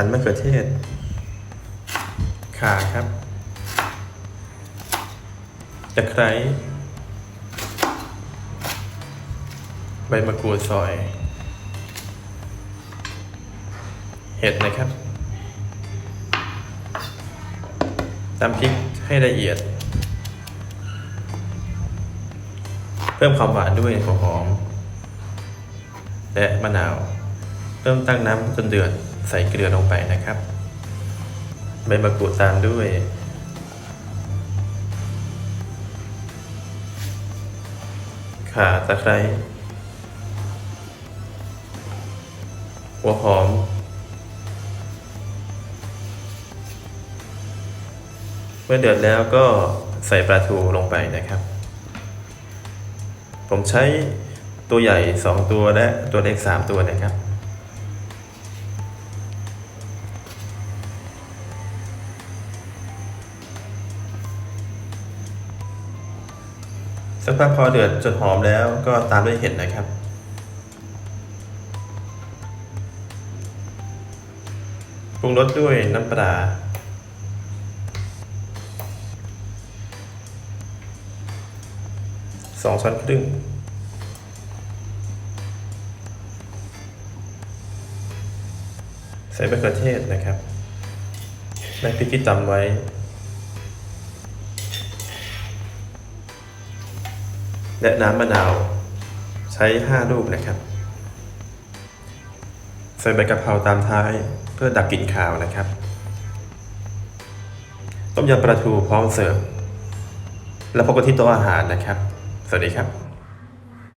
หั่นมะเขือเทศข่าครับตะไคร้ใบมะกรูดซอย เห็ดนะครับตำพริกให้ละเอียด เพิ่มความหวานด้วยหัวหอม และมะนาว เริ่มตั้งน้ำจนเดือดใส่เกลือลงไปนะครับ ใบมะกรูดตามด้วย ข่าตะไคร้หัวหอม เมื่อเดือดแล้วก็ใส่ปลาทูลงไปนะครับ ผมใช้ตัวใหญ่ 2 ตัวและตัวเล็ก 3 ตัวนะครับ สักพักพอเดือดจนหอมแล้วก็ตามด้วยเห็ดนะครับ ปรุงรสด้วยน้ำปลาสองช้อนครึ่งใส่มะเขือเทศนะครับและพริกที่ตำไว้ และน้ำมะนาว ใช้ 5 ลูกนะครับ ใส่ใบกะเพราตามท้ายเพื่อดับกลิ่นคาวนะครับ ต้มยำปลาทูพร้อมเสิร์ฟ แล้วพบกันที่โต๊ะอาหารนะครับ สวัสดีครับ